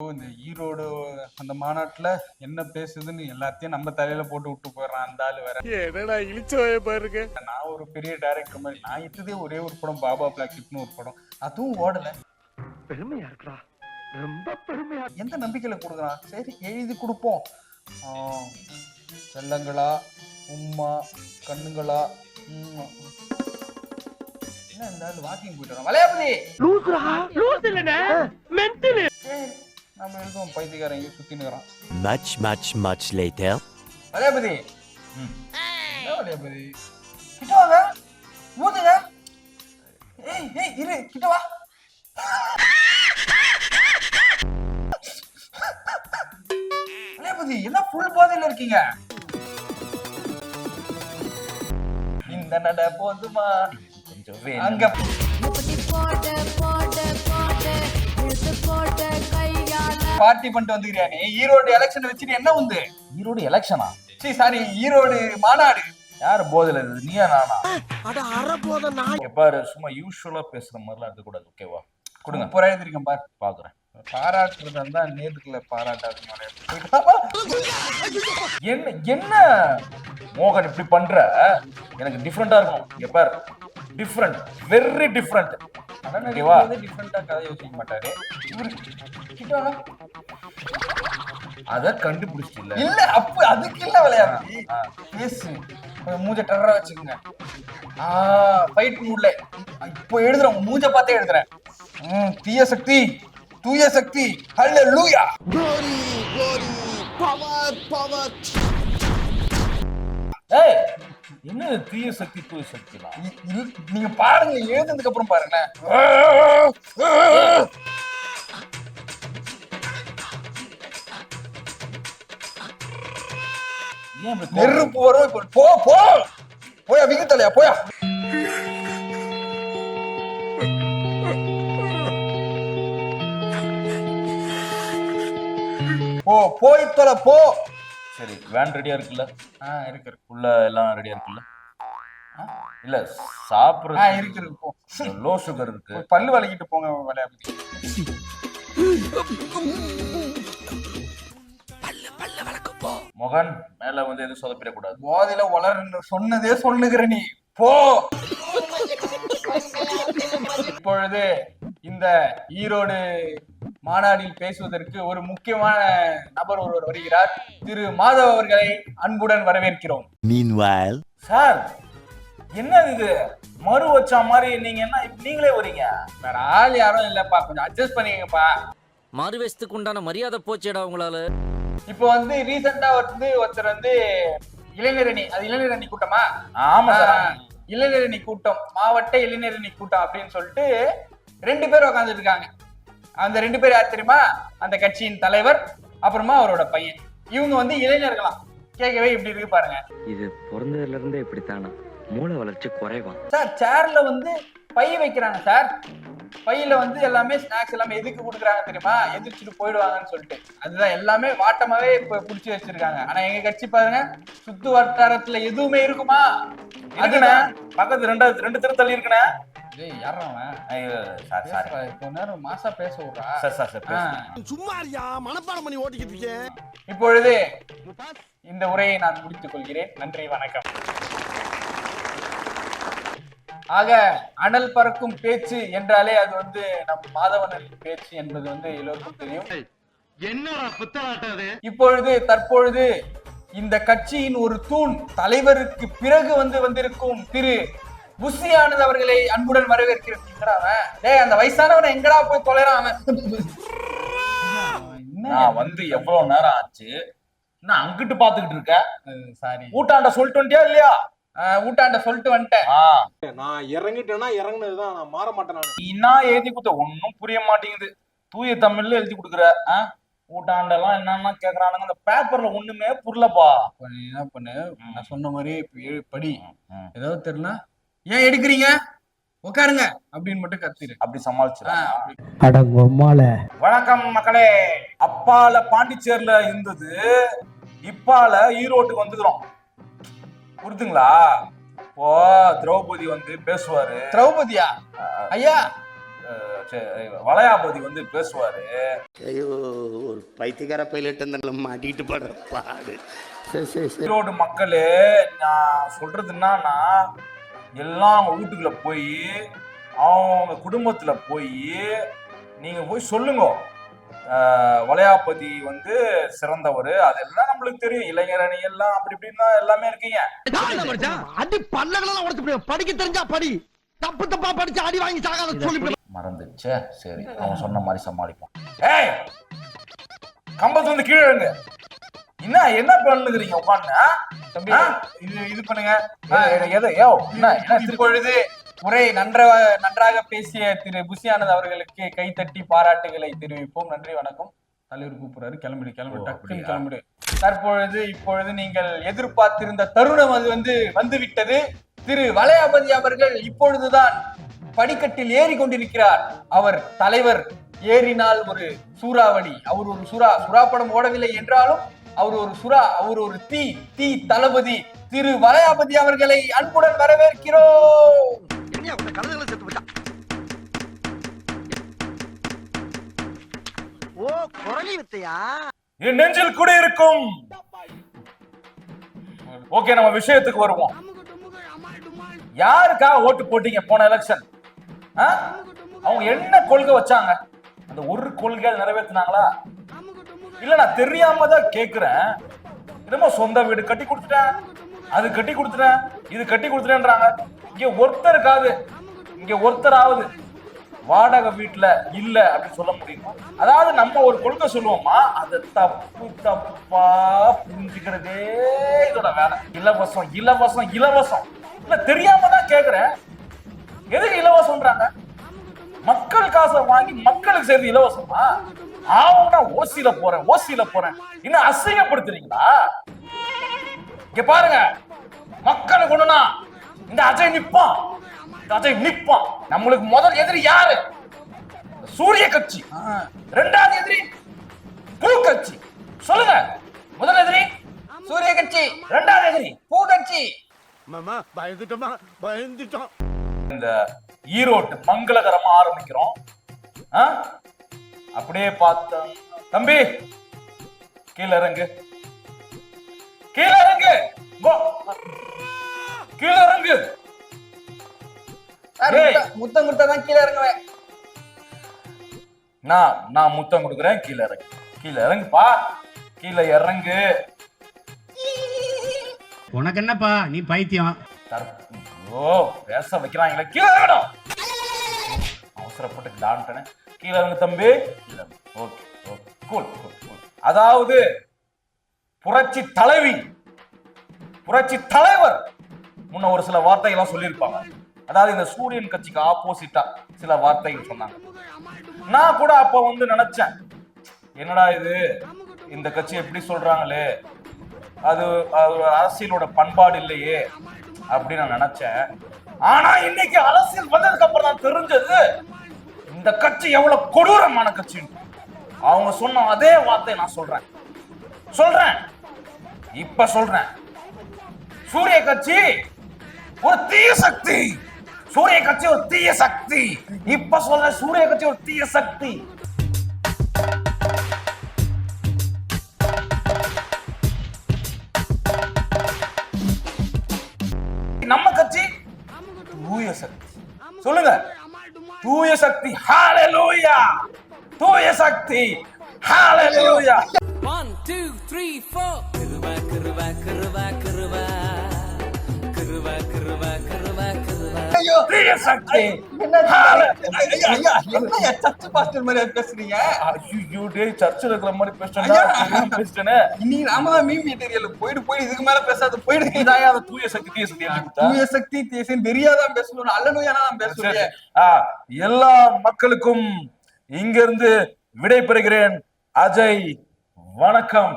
இந்த ஈரோடு அந்த மாநாட்டுல என்ன பேசுதுன்னு எல்லாத்தையும் நம்ம தலையில போட்டு விட்டு போயிடுறான் அந்த ஆளு வேற. என்னடா இழிச்சோய பாருங்க. நான் ஒரு பெரிய டைரக்டர் மாதிரி நான் இட்டதே ஒரே ஒரு படம் பாபா பிளாக் ஹிட்னு ஒரு படம். அதுவும் ஓடல. பெருமையா இருக்குடா. ரொம்ப பெருமையா எந்த நம்பிக்கையில கொடுக்குறான்? சரி எழுதி கொடுப்போம். செல்லங்களா உம்மா கண்ணுங்களா. என்ன இந்த ஆள் வாக்கிங் போயிட்டு வரான்? வளையாபதி! நம்ம எழுதுவோம் பைத்தியக்காரன் இங்கே சுத்தினுக்கிறான் Much, much, much later. Valayapathi என்ன வளையாபதி கிட்ட வாங்க. ஊதுங்க ஏய் ஏய் இரு. கிட்ட வா. வளையாபதி என்ன ஃபுல் போதையில இருக்கீங்க? இந்த நட போதுமா? கொஞ்சம். அங்க போட்டு போட்டு இழுத்து போட்டு கையால பார்ட்டி பண்ணிட்டு வந்துக்கிறியா நீ ஈரோடு எலெக்ஷன் வச்சுட்டு என்ன உண்டு? ஈரோடு எலெக்ஷனா சரி சாரி ஈரோடு மாநாடு. யாரு போதில் இது நீயா நானா? அட அற போத நான் பாரு சும்மா யூஸ்வலா பேசுற மாதிரிலாம் இருக்கக்கூடாது ஓகேவா கொடுங்க. சூப்பரா எழுதிருக்கேன் பார். பாக்குறேன். பாராட்டுறதா இருந்தா நேத்துக்குள்ள பாராட்டாது என்ன என்ன மோகன் இப்படி பண்ற? எனக்கு டிஃப்ரெண்டா இருக்கும். பாரு. டிஃப்ரெண்ட் வெரி டிஃப்ரெண்ட் ஓகேவா? டிஃப்ரெண்டா கதை யோசிக்க மாட்டாரு. அத கண்டுபிடிச்சிட்டு இல்ல இல்ல அப்ப அதுக்கு இல்ல விளையாடு பேசு. கொஞ்சம் மூஞ்ச டெரரா வச்சுக்கோங்க. ஆ ஃபைட் மூட்ல இப்போ எழுதுறேன் உங்க மூஞ்ச பார்த்தே எழுதுறேன். ம், தீய சக்தி தூய சக்தி. ஹல்லேலூயா ஏய் என்ன தீய சக்தி தூய சக்திலாம்? இல்- நீங்க பாருங்க எழுதுனதுக்கு அப்புறம் பாருங்க ஏன் இப்படி கோவம்? நெருப்பு வரும் இப்போ போ போ! போயா விகுத்தலையா போயா! போ போய் தொலை போ! சரி வேன் ரெடியா இருக்குல்ல? ஆ இருக்கு இருக்கு. உள்ள எல்லாம் ரெடியா இருக்குல்ல? ஆ? இல்ல ஆ சாப்பிடுறது இருக்கு இருக்கு. போ. லோ சுகர் இருக்கு. பல்லு வலிக்கிட்டு போங்க விளையாடு மொகன் மேல வந்து எதுவும் சொதப்பிடக்கூடாது. போதையில வளர்ன்னு சொன்னதே சொல்லுகிற நீ. போ. இப்பொழுது இந்த ஈரோடு மாநாட்டில் பேசுவதற்கு ஒரு முக்கியமான நபர் ஒருவர் வருகிறார். திரு மாதவ் அவர்களை அன்புடன் வரவேற்கிறோம். Meanwhile, சார் என்ன இது? மறு வச்சா மாதிரி நீங்க என்ன இப்ப நீங்களே வரீங்க? வேற ஆள் யாரும் இல்லப்பா. கொஞ்சம் அட்ஜஸ்ட் பண்ணிக்கங்கப்பா. மாறுவேஷத்துக்கு உண்டான மரியாதை போச்சேடா உங்களால. இப்போ வந்து ரீசெண்டா வந்து ஒருத்தர் வந்து இளைஞரணி அது இளைஞரணி கூட்டமா? ஆமா இளைஞரணி கூட்டம் மாவட்ட இளைஞரணி கூட்டம் அப்படின்னு சொல்லிட்டு ரெண்டு பேர் உட்காந்துட்டு இருக்காங்க. அந்த ரெண்டு பேர் யார் தெரியுமா? அந்த கட்சியின் தலைவர் அப்புறமா அவரோட பையன். இவங்க வந்து இளைஞர்களாம். கேட்கவே இப்படி இருக்கு பாருங்க. இது பிறந்ததுல இருந்தே இப்படித்தானா? மூளை வளர்ச்சி குறைவான் சார் சேர்ல வந்து பை வைக்கிறாங்க சார். பையில வந்து எல்லாமே ஸ்நாக்ஸ் எல்லாமே எதுக்கு கொடுக்குறாங்க தெரியுமா? எதிர்ச்சிட்டு போயிடுவாங்கன்னு சொல்லிட்டு. அதுதான் எல்லாமே வாட்டமாவே இப்ப புடிச்சு வச்சிருக்காங்க. ஆனா எங்க கட்சி பாருங்க சுத்து வட்டாரத்துல எதுவுமே இருக்குமா? இருக்குண்ணே. பக்கத்து ரெண்டாவது ரெண்டு தெரு தள்ளி இருக்குண்ணே. இப்பொழுது இந்த உரையை நான் முடித்துக் கொள்கிறேன். நன்றி வணக்கம். ஆக அனல் பறக்கும் பேச்சு என்றாலே அது வந்து நம் மாதவனின் பேச்சு என்பது வந்து எல்லோருக்கும் தெரியும். அது? இப்பொழுது தற்பொழுது இந்த கட்சியின் ஒரு தூண் தலைவருக்கு பிறகு வந்து வந்திருக்கும் திரு புஷி ஆனந்த் அவர்களை அன்புடன் வரவேற்கிறேன். எங்கடா அவன்? டேய் அந்த வயசானவனை எங்கடா போய் தொலைறான் அவன்? நான் வந்து எவ்வளவு நேரம் ஆச்சு? நான் அங்கிட்டு பாத்துக்கிட்டு இருக்க? சாரி. ஊட்டாண்ட சொல்லிட்டு வந்துட்டியா இல்லையா? ஊட்டாண்ட சொல்லிட்டு வந்துட்டேன். நான் இறங்கிட்டேன்னா இறங்குனதுதான் நான் மாற மாட்டேன் நானு. நீ என்ன எழுதி கொடுத்த? ஒன்னும் புரிய மாட்டேங்குது. தூய தமிழ்ல எழுதி கொடுக்குற ஆ? ஊட்டாண்டெல்லாம் என்னன்னா கேக்குறானுங்க? அந்த பேப்பர்ல ஒண்ணுமே புரியலப்பா. என்ன பண்ணு? நான் சொன்ன மாதிரி படி. ஏதாவது தெரியல ஏன் எடுக்கிறீங்க? உட்காருங்க. அப்படின்னு மட்டும் கத்திரு. அப்படி அப்படி. வணக்கம் மக்களே. அப்பால பாண்டிச்சேரியில இருந்தது. இப்பால ஈரோட்டுக்கு வந்துக்கிறோம். புரிதுங்களா? இப்போ திரௌபதி வந்து பேசுவாரு. திரௌபதியா? ஐயா. வளையாபதி வந்து பேசுவாரு. ஐயோ ஒரு பைத்தியக்கார பைலட் அந்த மாட்டிக்கிட்டு படுற பாடு. சரி சரி சரி ஈரோடு மக்களே நான் சொல்றது என்னன்னா எல்லாம் அவங்க வீட்டுக்குள்ள போய் அவங்க குடும்பத்துல போய் நீங்க போய் சொல்லுங்க. அஹ், வளையாபதி வந்து சிறந்தவர். அதெல்லாம் நம்மளுக்கு தெரியும். இளைஞர் அணி எல்லாம் அப்படி இப்படின்னு எல்லாமே இருக்கீங்க. அடி பல்லகளெல்லாம் உடச்சு படிக்க தெரிஞ்சா படி. தப்பு தப்பா படிச்சு அடி வாங்கி சாகாத சொல்லி மறந்துச்சே சரி அவன் சொன்ன மாதிரி சமாளிப்போம். ஏய் கம்பத்துல இருந்து கீழே இருங்க என்ன என்ன பண்ணுகிறீங்க உட்காந்து தம்பி இது இது பண்ணுங்க. எதை என்ன என்ன இப்பொழுது உரை நன்ற நன்றாக பேசிய திரு புஷியானந்த் அவர்களுக்கு கைத்தட்டி பாராட்டுகளை தெரிவிப்போம். நன்றி வணக்கம். தலைவர் கூப்பிடுறாரு. கிளம்பிடு கிளம்பிடு. டக்குன்னு? கிளம்பிடு. தற்பொழுது இப்பொழுது நீங்கள் எதிர்பார்த்திருந்த தருணம் அது வந்து வந்து விட்டது. திரு வளையாபதி அவர்கள் இப்பொழுதுதான் படிக்கட்டில் ஏறி கொண்டிருக்கிறார். அவர் தலைவர் ஏறினால் ஒரு சூறாவளி. அவர் ஒரு சுறா சுறா படம் ஓடவில்லை என்றாலும் அவர் ஒரு சுறா அவர் ஒரு தீ தீ தளபதி திரு வளையாபதி அவர்களை அன்புடன் வரவேற்கிறோம். ஓ குரலி வித்தையா? என் நெஞ்சில் கூட இருக்கும். ஓகே நம்ம விஷயத்துக்கு வருவோம். யாருக்காக ஓட்டு போட்டீங்க போன எலெக்ஷன் அவங்க என்ன கொள்கை வச்சாங்க? அந்த ஒரு கொள்கை நிறைவேத்துனாங்களா? இல்ல நான் தெரியாம தான் கேக்குறேன். என்னமோ சொந்த வீடு கட்டி கொடுத்துட்டேன். அது கட்டி கொடுத்துட்டேன் இது கட்டி கொடுத்துட்டேன்றாங்க. இங்க ஒருத்தருக்காவது இங்க ஒருத்தராவது வாடகை வீட்டுல இல்ல அப்படின்னு சொல்ல முடியுமா. அதாவது நம்ம ஒரு கொள்கை சொல்லுவோமா அதை தப்பு தப்பா புரிஞ்சுக்கிறதே இதோட வேலை. இலவசம் இலவசம் இலவசம். இல்ல தெரியாம தான் கேக்குறேன். எதுக்கு இலவசம்ன்றாங்க? மக்கள் காசை வாங்கி மக்களுக்கு சேர்ந்து இலவசமா? ஆவுன்னா ஓசியில போறேன் ஓசியில போறேன். இன்னும் அசிங்கப்படுத்துறீங்களா? இங்க பாருங்க. மக்களுக்கு ஒண்ணுனா இந்த அஜய் நிப்பான். இந்த அஜய் நிப்பான். நம்மளுக்கு முதல் எதிரி யாரு? சூரிய கட்சி. ரெண்டாவது எதிரி பூ கட்சி. சொல்லுங்க. முதல் எதிரி சூரிய கட்சி. ரெண்டாவது எதிரி. பூ கட்சி. மாமா பயந்துட்டோமா? பயந்துட்டோம். இந்த ஈரோட்டு மங்களகரமா ஆரம்பிக்கிறோம். ஆ? அப்படியே பார்த்தோம் தம்பி கீழ இறங்கு. கீழ இறங்கு. போ. கீழ இறங்கு. முத்தம் முத்தம் கொடுத்தா தான் கீழே இறங்குவேன். நான் நான் முத்தம் கொடுக்குறேன் கீழ இறங்கு. கீழ இறங்குப்பா கீழ இறங்கு. உனக்கு என்னப்பா நீ பைத்தியம்? தர- ஓ பேச வைக்கிறாங்களே கீழ இறங்கணும். அவசரப்பட்டு டான்ட்டனே கீழ இறங்கு தம்பி. ஓகே ஓகே கூல் அதாவது புரட்சி தலைவி புரட்சி தலைவர். முன்ன ஒரு சில வார்த்தைகள்லாம் சொல்லியிருப்பாங்க. அதாவது இந்த சூரியன் கட்சிக்கு ஆப்போசிட்டா சில வார்த்தைகள் சொன்னாங்க. நான் கூட அப்ப வந்து நினைச்சேன். என்னடா இது? இந்த கட்சி எப்படி சொல்றாங்களே? அது அது அரசியலோட பண்பாடு இல்லையே அப்படின்னு நான் நினைச்சேன். ஆனா இன்னைக்கு அரசியல் வந்ததுக்கு அப்புறம் தான் தெரிஞ்சது இந்த கட்சி எவ்வளவு கொடூரமான கட்சின்னு. அவங்க சொன்ன அதே வார்த்தை நான் சொல்றேன். சொல்றேன். இப்ப சொல்றேன். சூரிய கட்சி ஒரு தீய சக்தி. சூரிய கட்சி ஒரு தீய சக்தி. இப்ப சொல்ற சூரிய கட்சி ஒரு தீய சக்தி. நம்ம கட்சி தூய சக்தி. சொல்லுங்க. தூய சக்தி. ஹalleluya தூய சக்தி. ஹalleluya 1 2 3 4 கிருபா கிருபா கிருபா. பெரிய சக்தி பேசுறீங்க? ஐயோ டேய் சர்ச்சில் இருக்கிற மாதிரி பேசுறேன் பேசுறேன் நீ ஆமா மீன் மெட்டீரியல் போயிடு போய் இதுக்கு மேல பேசாத போயிடு. இதாயா தூய சக்தி தீய சக்தி தூய சக்தி தீய வெறியா தான் பேசணும் அல்ல நோயானா தான் பேசுறேன் எல்லா மக்களுக்கும் இங்கிருந்து விடை பெறுகிறேன் அஜய் வணக்கம்.